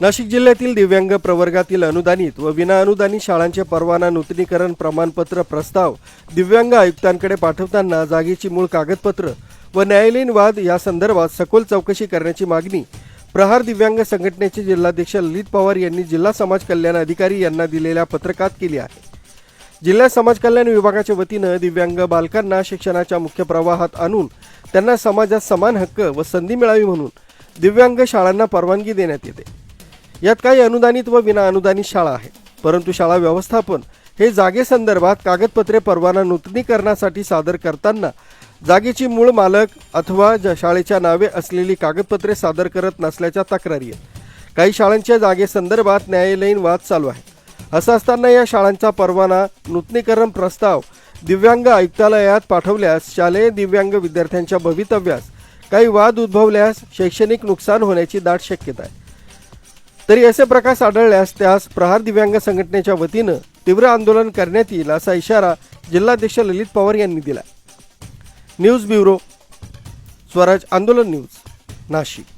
नाशिक जिल्ह्यातील दिव्यांग प्रवर्गातील अनुदानित व विनाअनुदानित शाळांचे परवाना नूतनीकरण प्रमाणपत्र प्रस्ताव दिव्यांग आयुक्तांकडे पाठवताना जागेची मूळ कागदपत्र व न्यायालयीन वाद या संदर्भात सखोल चौकशी करण्याची मागणी प्रहार दिव्यांग संघटनेचे जिल्हाध्यक्ष ललित पवार यांनी जिल्हा समाज कल्याण अधिकारी यांना दिलेल्या पत्रकात केली आहे. जिल्हा समाज कल्याण विभागाच्या वतीनं दिव्यांग बालकांना शिक्षणाच्या मुख्य प्रवाहात आणून त्यांना समाजात समान हक्क व संधी मिळावी म्हणून दिव्यांग शाळांना परवानगी देण्यात येते. यात काही अनुदानित व विना अनुदानित शाळा आहेत परंतु शाळा व्यवस्थापन हे जागेसंदर्भात कागदपत्रे परवाना नूतनीकरणासाठी सादर करताना जागेची मूळ मालक अथवा ज- शाळेच्या नावे असलेली कागदपत्रे सादर करत नसल्याच्या तक्रारी आहेत. काही शाळांच्या जागेसंदर्भात न्यायालयीन वाद चालू आहे असं असताना या शाळांचा परवाना नूतनीकरण प्रस्ताव दिव्यांग आयुक्तालयात पाठवल्यास शालेय दिव्यांग विद्यार्थ्यांच्या भवितव्यास काही वाद उद्भवल्यास शैक्षणिक नुकसान होण्याची दाट शक्यता आहे. तरी असे प्रकाश आढळल्यास त्यास प्रहार दिव्यांग संघटनेच्या वतीनं तीव्र आंदोलन करण्यात येईल असा इशारा जिल्हाध्यक्ष ललित पवार यांनी दिला न्यूज ब्युरो स्वराज आंदोलन न्यूज नाशिक.